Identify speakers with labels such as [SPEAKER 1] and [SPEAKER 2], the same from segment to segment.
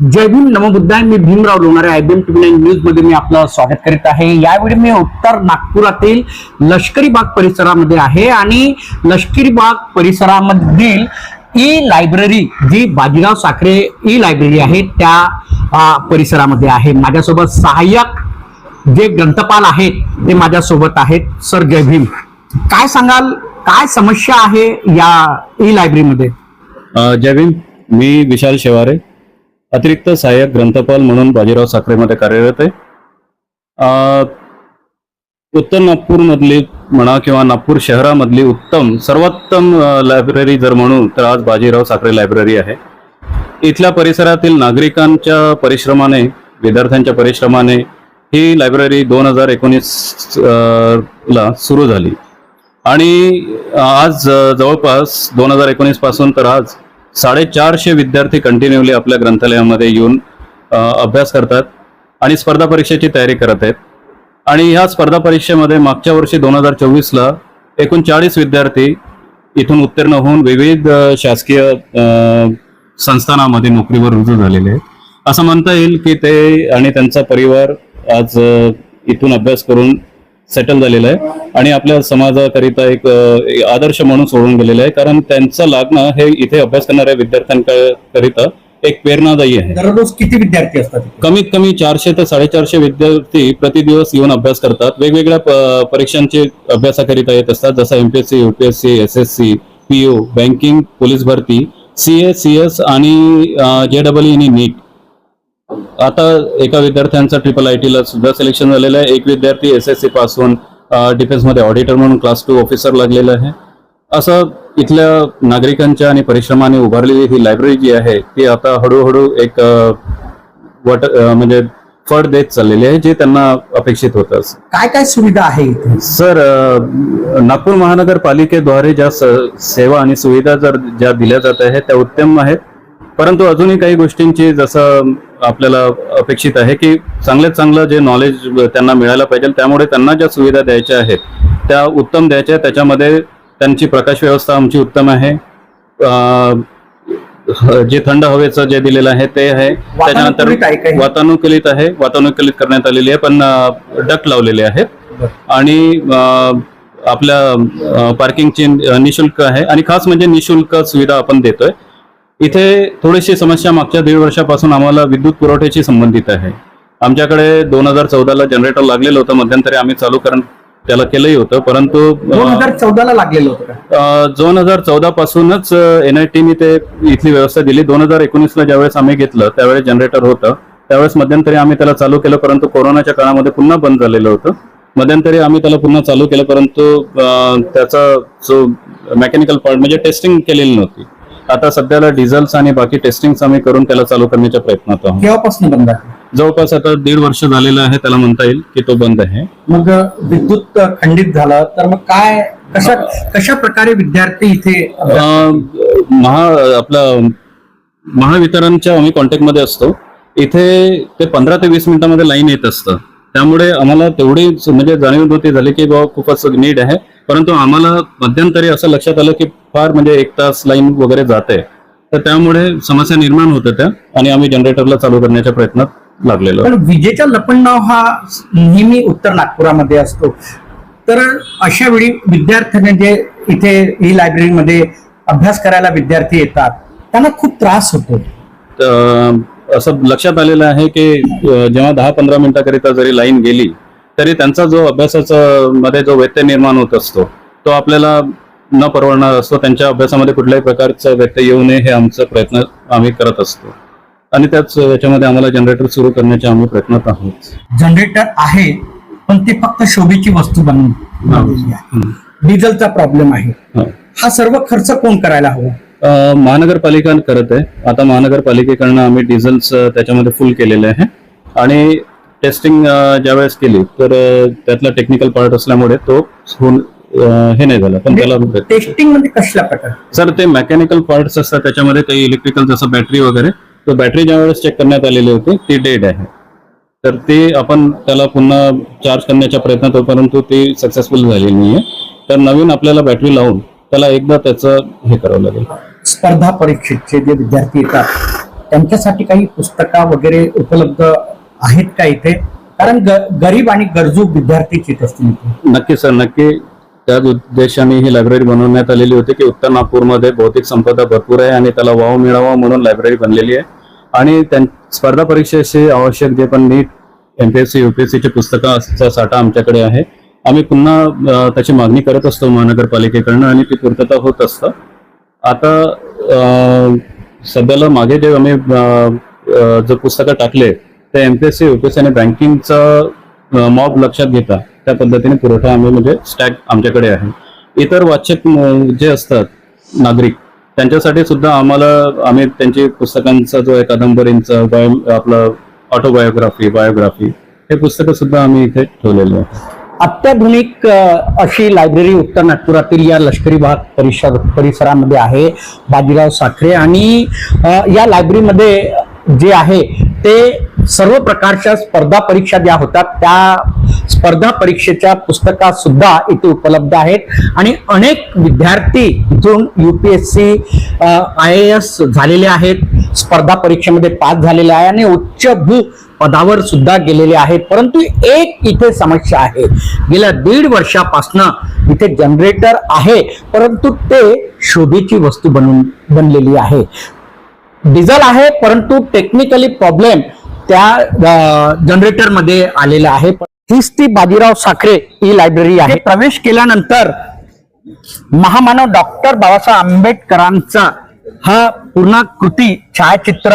[SPEAKER 1] जय भीम नमबुद्धाय मी Bhimrao Lonare I B M TV nine न्यूजमध्ये मी आपलं स्वागत करीत आहे. यावेळी मी उत्तर नागपुरातील लष्करी बाग परिसरामध्ये आहे आणि लष्करी बाग परिसरामधील ई लायब्ररी जी बाजीराव साखरे ई लायब्ररी आहे त्या परिसरामध्ये आहे. माझ्यासोबत सहाय्यक जे ग्रंथपाल आहेत ते माझ्यासोबत आहेत. सर जय भीम. काय सांगाल? काय समस्या आहे या ई लायब्ररीमध्ये
[SPEAKER 2] जय भीम. मी विशाल शेवारे. अतिरिक्त सहाय्यक ग्रंथपाल म्हणून बाजीराव साखरेमध्ये कार्यरत आहे. उत्तर नागपूरमधली म्हणा किंवा नागपूर शहरामधली उत्तम सर्वोत्तम लायब्ररी जर म्हणू तर आज बाजीराव साखरे लायब्ररी आहे. इथल्या परिसरातील नागरिकांच्या परिश्रमाने विद्यार्थ्यांच्या परिश्रमाने ही लायब्ररी दोन हजार एकोणीस ला सुरू झाली. आणि आज जवळपास दोन हजार एकोणीसपासून तर आज साडेचारशे विद्यार्थी कंटिन्युअली आपल्या ग्रंथालयामध्ये येऊन अभ्यास करतात आणि स्पर्धा परीक्षेची तयारी करत आहेत. आणि ह्या स्पर्धा परीक्षेमध्ये मागच्या वर्षी दोन हजार चोवीसला एकूण चाळीस विद्यार्थी इथून उत्तीर्ण होऊन विविध शासकीय संस्थानामध्ये नोकरीवर रुजू झालेले आहेत. असं म्हणता येईल की ते आणि त्यांचा परिवार आज इथून अभ्यास करून सेटल झालेला आहे. आणि आपल्या समाजाकरिता एक आदर्श म्हणून सोडून गेलेलं आहे. कारण त्यांचं लागणं हे इथे अभ्यास करणाऱ्या विद्यार्थ्यांकरिता एक प्रेरणादायी आहे.
[SPEAKER 1] दररोज किती विद्यार्थी असतात?
[SPEAKER 2] कमीत कमी चारशे ते साडेचारशे विद्यार्थी प्रतिदिवस येऊन अभ्यास करतात. वेगवेगळ्या परीक्षांचे अभ्यासाकरिता येत असतात. जसं MPSC UPSC S S C PO banking police भरती सी ए सी एस आणि जे डबल आणि नीट आता एका विद्यार्थ्यांचं ट्रिपल आय ला सुद्धा सिलेक्शन झालेलं आहे. एक विद्यार्थी एस एस सी पासून डिफेन्समध्ये ऑडिटर म्हणून क्लास टू ऑफिसर लागलेला आहे. असं इथल्या नागरिकांच्या आणि परिश्रमाने उभारलेली ही लायब्ररी जी आहे ती आता हळूहळू एक वट म्हणजे फळ देत चाललेली आहे जे त्यांना अपेक्षित होतं
[SPEAKER 1] काय काय सुविधा आहे इथे?
[SPEAKER 2] सर नागपूर महानगरपालिकेद्वारे ज्या स- सेवा आणि सुविधा जर ज्या दिल्या जात आहेत त्या उत्तम आहेत. परंतु अजूनही काही गोष्टींची जसं आपल्याला अपेक्षित आहे की चांगल्यात चांगलं जे नॉलेज त्यांना मिळायला पाहिजे त्यामुळे त्यांना ज्या सुविधा द्यायच्या आहेत त्या उत्तम द्यायच्या. त्याच्यामध्ये त्यांची प्रकाश व्यवस्था आमची उत्तम आहे. जे थंड हवेचं जे दिलेलं आहे ते आहे. त्याच्यानंतर
[SPEAKER 1] वातानुकूलित आहे?
[SPEAKER 2] वातानुकूलित करण्यात आलेली आहे पण डक लावलेले आहेत. आणि आपल्या पार्किंगची निशुल्क आहे. आणि खास म्हणजे निशुल्क सुविधा आपण देतोय. इथे थोडीशी समस्या मागच्या दीड वर्षापासून आम्हाला विद्युत पुरवठ्याशी संबंधित आहे. आमच्याकडे दोन हजार चौदाला जनरेटर लागलेलं होतं मध्यंतरी आम्ही चालू करण त्याला केलंही होतं परंतु
[SPEAKER 1] दोन हजार चौदाला लागलेलं होतं
[SPEAKER 2] दोन हजार चौदा पासूनच एन आय टीने ते इथली व्यवस्था दिली. दोन हजार एकोणीसला ज्यावेळेस आम्ही घेतलं त्यावेळेस जनरेटर होतं. त्यावेळेस मध्यंतरी आम्ही त्याला चालू केलं परंतु कोरोनाच्या काळामध्ये पुन्हा बंद झालेलं होतं. मध्यंतरी आम्ही त्याला पुन्हा चालू केलं परंतु त्याचा जो मेकॅनिकल पार्ट म्हणजे टेस्टिंग केलेली नव्हती. आता सध्याला डिझेल्स आणि बाकी टेस्टिंग आम्ही करून त्याला चालू करण्याच्या प्रयत्नात आहोत.
[SPEAKER 1] केव्हापासून बंद आहे?
[SPEAKER 2] जवळपास आता दीड वर्ष झालेलं आहे त्याला म्हणता येईल की तो बंद आहे.
[SPEAKER 1] मग विद्युत खंडित झालं तर मग काय कशा कशा प्रकारे विद्यार्थी इथे
[SPEAKER 2] अं, महा आपला महावितरणच्या आम्ही कॉन्टॅक्टमध्ये असतो. इथे ते पंधरा ते वीस मिनिटांमध्ये लाईन येत असतं. त्यामुळे आम्हाला तेवढी म्हणजे जाणीव नव्हती झाली की बाबा खूपच नीड आहे. परंतु आम्हाला मध्यंतरी असं लक्षात आलं की फार म्हणजे एक तास लाईन वगैरे जाते. तर त्यामुळे समस्या निर्माण होत त्या आणि आम्ही जनरेटरला चालू करण्याच्या प्रयत्नात लागलेलो.
[SPEAKER 1] पण विजेचा लपंडाव हा नेहमी उत्तर नागपुरामध्ये असतो. तर अशा वेळी विद्यार्थ्यांना जे इथे ही लायब्ररीमध्ये अभ्यास करायला विद्यार्थी येतात. त्यांना खूप त्रास होतो.
[SPEAKER 2] असं लक्षात आलेलं आहे की जेव्हा दहा पंधरा मिनिटाकरिता जरी लाईन गेली तरी त्यांचा जो अभ्यासाचा मध्ये जो व्यत्यय निर्माण होत असतो तो आपल्याला न परवडणार असतो. त्यांच्या अभ्यासामध्ये कुठल्याही प्रकारचा व्यत्यय येऊ नये हे आमचा प्रयत्न आम्ही करत असतो. आणि त्याच याच्यामध्ये आम्हाला जनरेटर सुरू करण्याचे आम्ही प्रयत्नात आहोत.
[SPEAKER 1] जनरेटर आहे पण ते फक्त शोभेची वस्तू आहे. डिझेलचा प्रॉब्लेम आहे.
[SPEAKER 2] हा.
[SPEAKER 1] सर्व खर्च कोण करायला हवा?
[SPEAKER 2] महानगरपालिका करत आहे. आता महानगरपालिकेकडनं आम्ही डिझेल्स त्याच्यामध्ये फुल केलेले आहे. आणि टेस्टिंग ज्यावेळेस केली तर त्यातला टेक्निकल पार्ट असल्यामुळे तो हे नाही झालं पण त्याला
[SPEAKER 1] टेस्टिंग म्हणजे कसल्या प्रकार?
[SPEAKER 2] सर ते मेकॅनिकल पार्ट्स असतात त्याच्यामध्ये काही इलेक्ट्रिकल जसं बॅटरी वगैरे तर बॅटरी ज्यावेळेस चेक करण्यात आलेली होती ती डेड आहे. तर ते आपण त्याला पुन्हा चार्ज करण्याच्या प्रयत्नात होतो परंतु ती सक्सेसफुल झालेली नाहीये. तर नवीन आपल्याला बॅटरी लावून त्याला एकदा त्याचं हे करावं लागेल.
[SPEAKER 1] स्पर्धा परीक्षेचे जे विद्यार्थी येतात त्यांच्यासाठी काही पुस्तकं वगैरे उपलब्ध आहेत का इथे? कारण गरीब आणि गरजू विद्यार्थीच येत असतील
[SPEAKER 2] नक्की सर नक्की. त्याच उद्देशाने ही लायब्ररी बनवण्यात आलेली होती की उत्तर नागपूरमध्ये भौतिक संपदा भरपूर आहे आणि त्याला वाव मिळावा म्हणून लायब्ररी बनलेली आहे. आणि त्यां स्पर्धा परीक्षेशी आवश्यक जे पण नीट एम पी एस सी युपीएससीची पुस्तकाचा साठा आमच्याकडे आहे. आम्ही पुन्हा त्याची मागणी करत असतो महानगरपालिकेकडनं आणि ती पूर्तता होत असतं. आता सध्याला मागे जे आम्ही जो पुस्तकं टाकले ते एमपीएससी युपीएससी आणि बँकिंगचा मॉब लक्षात घेता. त्या पद्धतीने पुरवठा आम्ही म्हणजे स्टॅक आमच्याकडे आहे. इतर वाचक जे असतात नागरिक त्यांच्यासाठी सुद्धा आम्हाला आम्ही त्यांची पुस्तकांचा जो आहे कादंबरींचा बायो आपलं ऑटोबायोग्राफी बायोग्राफी हे पुस्तकं सुद्धा आम्ही इथे ठेवलेले आहे
[SPEAKER 1] अत्याधुनिक अशी लायब्ररी उत्तर नागपुरातील या लष्करी भाग परिसर परिसरामध्ये आहे बाजीराव साखरे. आणि या लायब्ररीमध्ये जे आहे ते सर्व प्रकारच्या स्पर्धा परीक्षा ज्या होतात त्या स्पर्धा परीक्षेच्या पुस्तका सुद्धा इथे उपलब्ध आहेत. आणि अनेक विद्यार्थी इथून युपीएससी आय एस झालेले आहेत. स्पर्धा परीक्षेमध्ये पास झालेले आहे आणि उच्च भू पदावर सुद्धा गेलेले आहेत. परंतु एक इथे समस्या आहे. गेल्या दीड वर्षापासनं इथे जनरेटर आहे परंतु ते शोभेची वस्तू बनून बनलेली आहे. डिझेल आहे परंतु टेक्निकली प्रॉब्लेम त्या जनरेटरमध्ये आलेलं आहे. हीच ती बाजीराव साखरे ही लायब्ररी आहे. प्रवेश केल्यानंतर महामानव डॉक्टर बाबासाहेब आंबेडकरांचा हा पूर्ण कृती छायाचित्र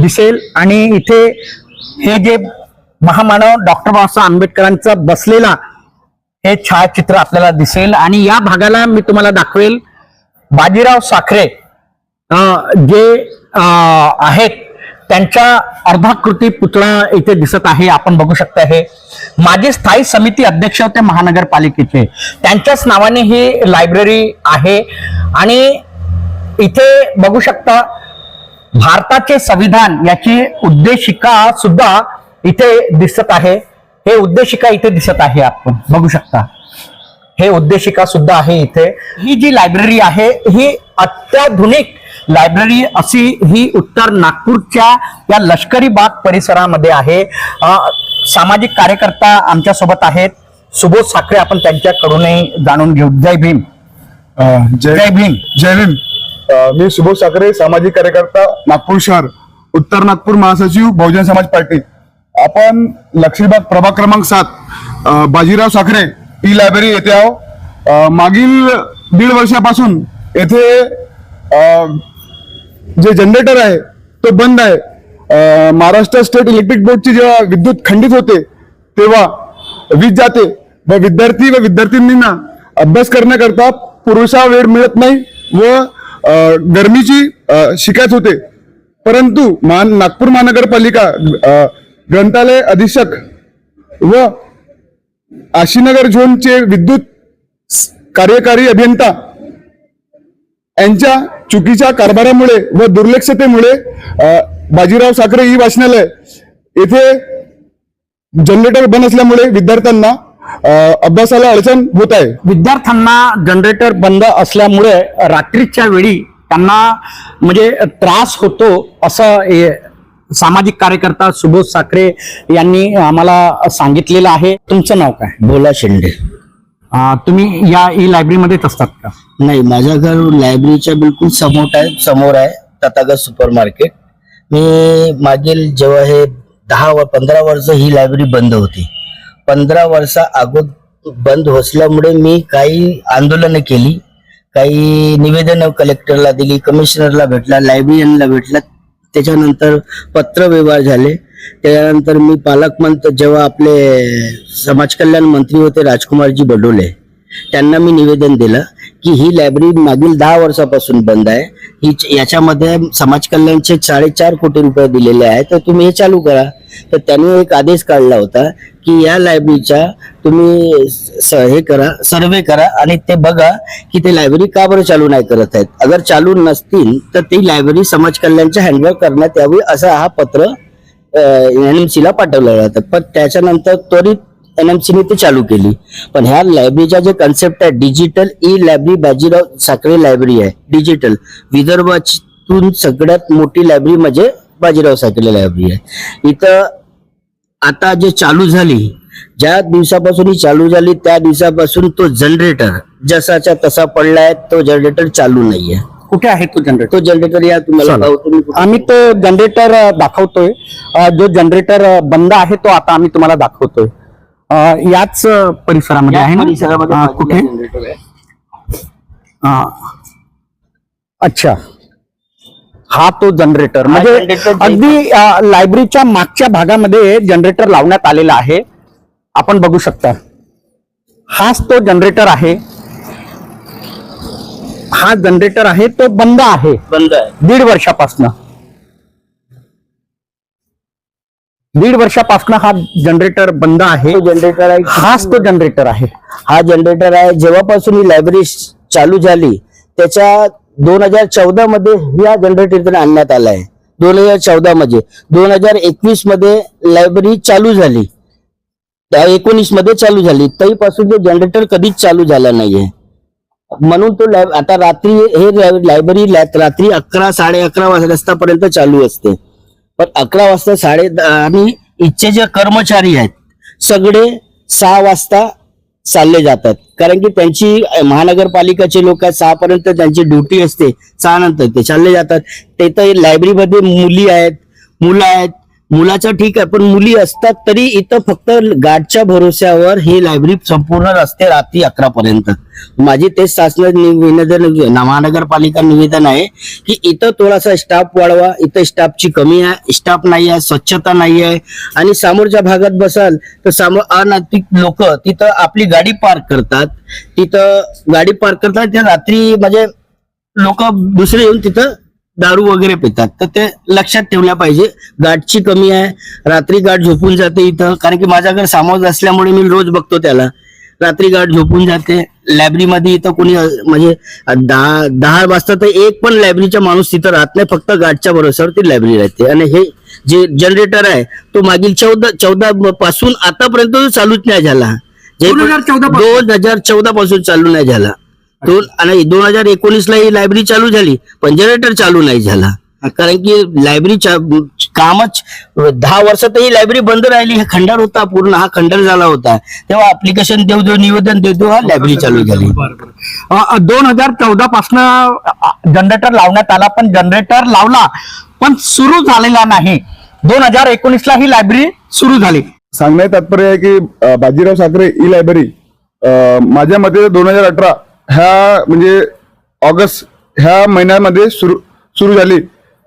[SPEAKER 1] दिसेल आणि इथे हे जे महामानव डॉक्टर बाबासाहेब आंबेडकरांचा बसलेला हे छायाचित्र आपल्याला दिसेल. आणि या भागाला मी तुम्हाला दाखवेल बाजीराव साखरे जे आहेत त्यांच्या अर्धाकृती पुतळा इथे दिसत आहे. आपण बघू शकता हे. माजी स्थायी समिती अध्यक्ष होते महानगरपालिकेचे. त्यांच्याच नावाने ही लायब्ररी आहे. आणि इथे बघू शकता भारताचे संविधान याची उद्देशिका सुद्धा इथे दिसत आहे. हे उद्देशिका इथे दिसत आहे आपण. बघू शकता. हे उद्देशिका सुद्धा आहे इथे. ही जी लायब्ररी आहे ही अत्याधुनिक लायब्ररी अशी ही उत्तर नागपूरच्या या लष्करी बाग परिसरामध्ये आहे. सामाजिक कार्यकर्ता आमच्यासोबत आहेत. सुबोध साखरे आपण त्यांच्याकडूनही जाणून घेऊ. जय भीम.
[SPEAKER 3] जय
[SPEAKER 1] जय भीम.
[SPEAKER 3] जय भीम. मी सुबोध साखरे सामाजिक कार्यकर्ता नागपूर शहर उत्तर नागपूर महासचिव बहुजन समाज पार्टी. आपण लक्ष्मीबाग प्रभाग क्रमांक सात बाजीराव साखरे ही लायब्ररी येथे आहो मागील दीड वर्षापासून येथे जे जनरेटर आहे तो बंद आहे. महाराष्ट्र स्टेट इलेक्ट्रिक बोर्डची जेव्हा विद्युत खंडित होते तेव्हा वीज जाते व विद्यार्थी व विद्यार्थिनींना अभ्यास करण्याकरता पुरेसा वेळ मिळत नाही व गर्मीची गरमीची शिकायत होते. परंतु मान नागपूर महानगरपालिका ग्रंथालय अधीक्षक व आशीनगर झोनचे विद्युत कार्यकारी अभियंता यांच्या चुकीच्या कारभारामुळे व दुर्लक्षतेमुळे बाजीराव साखरे ई वाचनालय येथे जनरेटर बंद असल्यामुळे विद्यार्थ्यांना अभ्यासाला अडचण होत आहे.
[SPEAKER 1] विद्यार्थ्यांना जनरेटर बंद असल्यामुळे रात्रीच्या वेळी त्यांना म्हणजे त्रास होतो असं सामाजिक कार्यकर्ता सुबोध साखरे यांनी आम्हाला सांगितलेलं आहे. तुमचं नाव काय?
[SPEAKER 4] भोला शेंडे
[SPEAKER 1] अं, तुम्ही या ई लायब्ररीमध्येच असतात का?
[SPEAKER 4] नाही माझं घर लायब्ररीच्या बिलकुल समोर आहे समोर आहे तथागत सुपर मार्केट मी मागील जेव्हा हे दहा व पंधरा वर्ष ही लायब्ररी बंद होती. पंधरा वर्षा अगोदर बंद असल्यामुळे मी काही आंदोलनं केली काही निवेदनं कलेक्टरला दिली कमिशनरला भेटला लायब्ररीयनला भेटला. त्याच्यानंतर पत्र व्यवहार झाले. त्यानंतर मी पालकमंत्री जेव्हा आपले समाज कल्याण मंत्री होते राजकुमारजी बडोले त्यांना मी निवेदन दिलं की ही लायब्ररी मागील दहा वर्षापासून बंद आहे. ही याच्यामध्ये समाज कल्याणचे साडेचार कोटी रुपये दिलेले आहेत. तर तुम्ही हे चालू करा. तर त्यांनी एक आदेश काढला होता की या लायब्ररीचा तुम्ही हे करा सर्वे करा आणि ते बघा की ते लायब्ररी का बरं चालू नाही करत आहेत. अगर चालू नसतील तर ती लायब्ररी समाज कल्याणच्या हँडवर करण्यात यावी असं हा पत्र एनएमसी ला पाठवलं जातं. पण त्याच्यानंतर त्वरित एनएमसीने ते चालू केली. पण ह्या लायब्ररीचा जे कन्सेप्ट आहे digital e library Bajirao Sakhare library आहे. डिजिटल विदर्भातून सगळ्यात मोठी लायब्ररी म्हणजे बाजीराव साखरे लायब्ररी आहे. इथं आता जे चालू झाली ज्या दिवसापासून ही चालू झाली त्या दिवसापासून तो जनरेटर जसाच्या तसा पडलाय तो जनरेटर चालू नाहीये.
[SPEAKER 1] कुठे आहे तो जनरेटर
[SPEAKER 4] तो जनरेटर या तुम्हाला
[SPEAKER 1] चला.
[SPEAKER 4] कुठे-
[SPEAKER 1] आम्ही तो जनरेटर दाखवतोय. अ, जो जनरेटर बंद आहे तो आता आम्ही तुम्हाला दाखवतोय. अ, याच अ, परिसरामध्ये आहे
[SPEAKER 4] या
[SPEAKER 1] ना?
[SPEAKER 4] परिसरामध्ये
[SPEAKER 1] अ,
[SPEAKER 4] बाजूला
[SPEAKER 1] कुठे?
[SPEAKER 4] जनरेटर आहे.
[SPEAKER 1] अ, अच्छा. हा तो जनरेटर म्हणजे
[SPEAKER 4] जे-
[SPEAKER 1] अगदी अ, लायब्ररीच्या मागच्या भागामध्ये जनरेटर लावण्यात आलेला आहे. आपण बघू शकता. हाच तो जनरेटर आहे. हा जनरेटर आहे तो बंद आहे.
[SPEAKER 4] बंद आहे.
[SPEAKER 1] दीड वर्षापासनं. दीड वर्षापासनं हा जनरेटर बंद आहे.
[SPEAKER 4] जनरेटर आहे.
[SPEAKER 1] हाच तो जनरेटर आहे.
[SPEAKER 4] हा जनरेटर आहे. जेव्हापासून ही लायब्ररी चालू झाली त्याच्या दोन हजार चौदा मध्ये या जनरेटर आणण्यात आला आहे. दोन हजार चौदा मध्ये दोन हजार एकवीसमध्ये लायब्ररी चालू झाली. एकोणीसमध्ये चालू झाली. तरीपासून ते जनरेटर कधीच चालू झालं नाहीये. म्हणून तो आता रात्री हे लायब्ररी रात्री अकरा साडे अकरा वाजतापर्यंत चालू असते. पण अकरा वाजता साडे आणि इथचे जे कर्मचारी आहेत सगळे सहा वाजता चालले जातात. कारण की त्यांची महानगरपालिकाचे लोक आहेत सहा पर्यंत त्यांची ड्युटी असते सहा नंतर ते चालले जातात. ते तर लायब्ररीमध्ये मुली आहेत मुलं आहेत मुलाचा ठीक आहे पण मुली असतात तरी इथं फक्त गार्डच्या भरोश्यावर ही लायब्ररी संपूर्ण असते रात्री अकरा पर्यंत. माझी तेच शासन निवेदन महानगरपालिका निवेदन आहे की इथं थोडासा स्टाफ वाढवा इथं स्टाफची कमी आहे स्टाफ नाही आहे स्वच्छता नाही आहे. आणि समोरच्या भागात बसाल तर समोर अनैतिक लोक तिथं आपली गाडी पार्क करतात. तिथं गाडी पार्क करतात त्या रात्री म्हणजे लोक दुसरे येऊन तिथं दारू वगैरे पितात. तर ते लक्षात ठेवल्या पाहिजे. गार्डची कमी आहे. रात्री गार्ड झोपून जाते इथं. कारण की माझ्याकडे सामोर असल्यामुळे मी रोज बघतो त्याला. रात्री गार्ड झोपून जाते. लायब्ररीमध्ये इथं कोणी म्हणजे दहा दहा वाजता तर एक पण लायब्ररीचा माणूस तिथं राहत नाही. फक्त गार्डच्या भरोश्यावर ती लायब्ररी राहते. आणि हे जे जनरेटर आहे तो मागील चौदा चौदा पासून आतापर्यंत चालूच नाही झाला. जे
[SPEAKER 1] 2014 पासून?
[SPEAKER 4] दोन हजार चौदा पासून चालू नाही झाला. दोन आणि दोन हजार एकोणीस ला ही लायब्ररी चालू झाली पण जनरेटर चालू नाही झाला. कारण की लायब्ररी कामच दहा वर्षात ही लायब्ररी बंद राहिली हा खंडार होता पूर्ण हा खंडार झाला होता. तेव्हा अप्लिकेशन देऊ देऊ निवेदन देऊ देऊ हा लायब्ररी चालू झाली.
[SPEAKER 1] दोन हजार चौदा पासनं जनरेटर लावण्यात आला पण जनरेटर लावला पण सुरू झालेला नाही. दोन हजार एकोणीस ला ही लायब्ररी सुरू झाली.
[SPEAKER 3] सांगण्यात तात्पर्य आहे की बाजीराव साखरे ई लायब्ररी माझ्या मते दोन हजार अठरा ह्या म्हणजे ऑगस्ट ह्या महिन्यामध्ये सुरू सुरू झाली.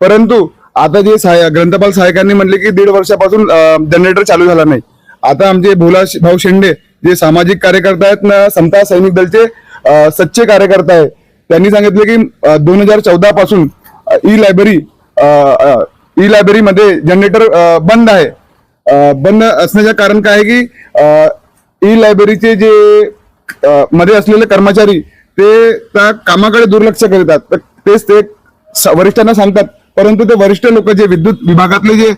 [SPEAKER 3] परंतु आता जे सहाय्य ग्रंथपाल सहायकांनी म्हटले की दीड वर्षापासून जनरेटर चालू झाला नाही. आता आमचे भोला भाऊ शेंडे जे सामाजिक कार्यकर्ता आहेत ना समता सैनिक दलचे सच्चे कार्यकर्ता आहेत. त्यांनी सांगितले की दोन हजार चौदा पासून ई लायब्ररी ई लायब्ररीमध्ये जनरेटर बंद आहे. बंद असण्याचं कारण काय आहे की ई लायब्ररीचे जे मध्ये असलेले कर्मचारी ते त्या कामाकडे दुर्लक्ष करतात. तर तेच ते वरिष्ठांना सांगतात. परंतु ते वरिष्ठ लोक जे विद्युत विभागातले जे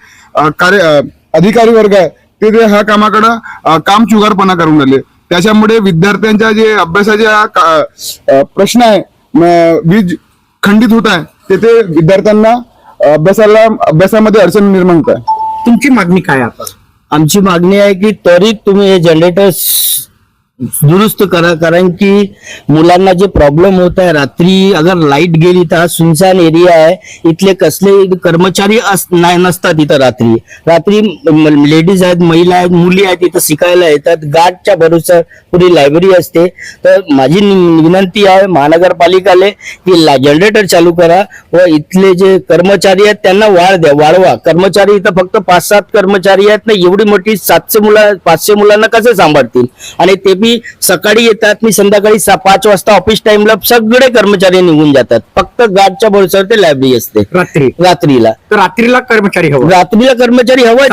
[SPEAKER 3] कार्य अधिकारी वर्ग आहे ते ते ह्या कामाकडं काम चुगारपणा करून राहिले. त्याच्यामुळे विद्यार्थ्यांच्या जे अभ्यासाच्या प्रश्न आहे वीज खंडित होत आहे तेथे विद्यार्थ्यांना अभ्यासाला अभ्यासामध्ये अडचण निर्माण होत आहे.
[SPEAKER 1] तुमची मागणी काय आता?
[SPEAKER 4] आमची मागणी आहे की त्वरित तुम्ही हे जनरेटर दुरुस्त करा कारण की मुलांना जे प्रॉब्लेम होत आहे रात्री अगर लाइट गेली तर हा सुनसान एरिया आहे. इथले कसले कर्मचारी अस- नाही नसतात इथं रात्री. रात्री लेडीज आहेत महिला आहेत मुली आहेत इथं शिकायला येतात. गार्डच्या भरोसा पुरी लायब्ररी असते. तर माझी विनंती आहे महानगरपालिकाले की जनरेटर चालू करा व इथले जे कर्मचारी आहेत त्यांना वाढ द्या वाढवा. कर्मचारी इथं फक्त पाच सात कर्मचारी आहेत ना एवढी मोठी सातशे मुला पाचशे मुलांना कसे सांभाळतील? आणि ते बी सकाळी येतात मी संध्याकाळी पाच वाजता ऑफिस टाइमला सगळे कर्मचारी निघून जातात. फक्त गार्डच्या भरोश्यावर ते लायब्ररी असते.
[SPEAKER 1] रात्री.
[SPEAKER 4] रात्रीला.
[SPEAKER 1] तर रात्रीला कर्मचारी हवा.
[SPEAKER 4] रात्रीला कर्मचारी हवं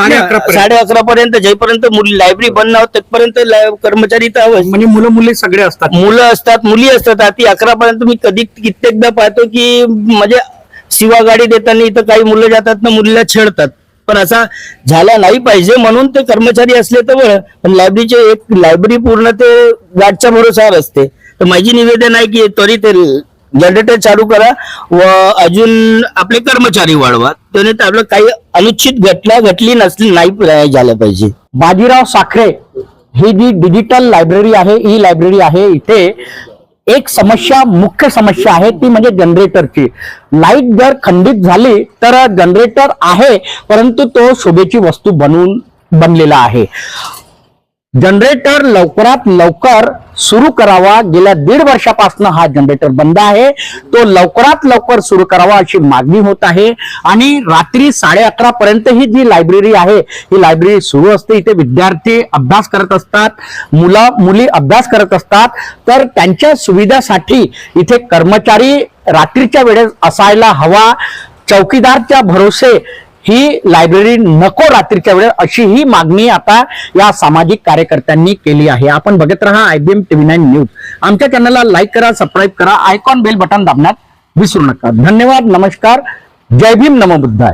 [SPEAKER 1] साडे अकरा पर्यंत.
[SPEAKER 4] जेपर्यंत मुली लायब्ररी बंद नाही होत तिथपर्यंत ला- कर्मचारी इथं हवं
[SPEAKER 1] म्हणजे मुलं मुली सगळे असतात.
[SPEAKER 4] मुलं असतात मुली असतात. रात्री अकरा पर्यंत मी कधी कित्येकदा पाहतो की म्हणजे शिवा गाडी देताना इथं काही मुलं जातात ना मुलीला छेडतात. पण असा झाला नाही पाहिजे म्हणून ते कर्मचारी असले तर बरं. पण लायब्ररीचे एक लायब्ररी पूर्ण ते गाठच्या भरोसावर असते तर माझी निवेदन आहे की त्वरित जनरेटर चालू करा व अजून आपले कर्मचारी वाढवा. त्याने तर आपलं काही अनुचित घटना घटली नसली नाही झाल्या पाहिजे.
[SPEAKER 1] बाजीराव साखरे ही जी डिजिटल लायब्ररी आहे ई लायब्ररी आहे इथे एक समस्या मुख्य समस्या आहे ती म्हणजे जनरेटरची. लाइट जर खंडित झाली तर जनरेटर आहे परंतु तो शोभेची वस्तू बनवून बनलेला आहे. जनरेटर लवकरात लवकर सुरू करावा. गेल्या दीड वर्षापासून हा जनरेटर बंद आहे. तो लवकरात लवकर सुरू करावा अशी मागणी होत आहे. आणि रात्री साडे अकरा पर्यंत ही जी लायब्ररी आहे ही लायब्ररी सुरू असते. इथे विद्यार्थी अभ्यास करत असतात. मुलं मुली अभ्यास करत असतात. तर त्यांच्या सुविधासाठी इथे कर्मचारी रात्रीच्या वेळेस असायला हवा. चौकीदारच्या भरोसे ही लायब्ररी नको रात्रीच्या वेळेस अशी ही मागणी आता या सामाजिक कार्यकर्त्यांनी केली आहे. आपण बघत राहा आयबीएम टीव्ही नाईन न्यूज आमच्या चॅनलला लाईक करा सबस्क्राईब करा आयकॉन बेल बटन दाबण्यात विसरू नका. धन्यवाद नमस्कार. जय भीम नमो बुद्धाय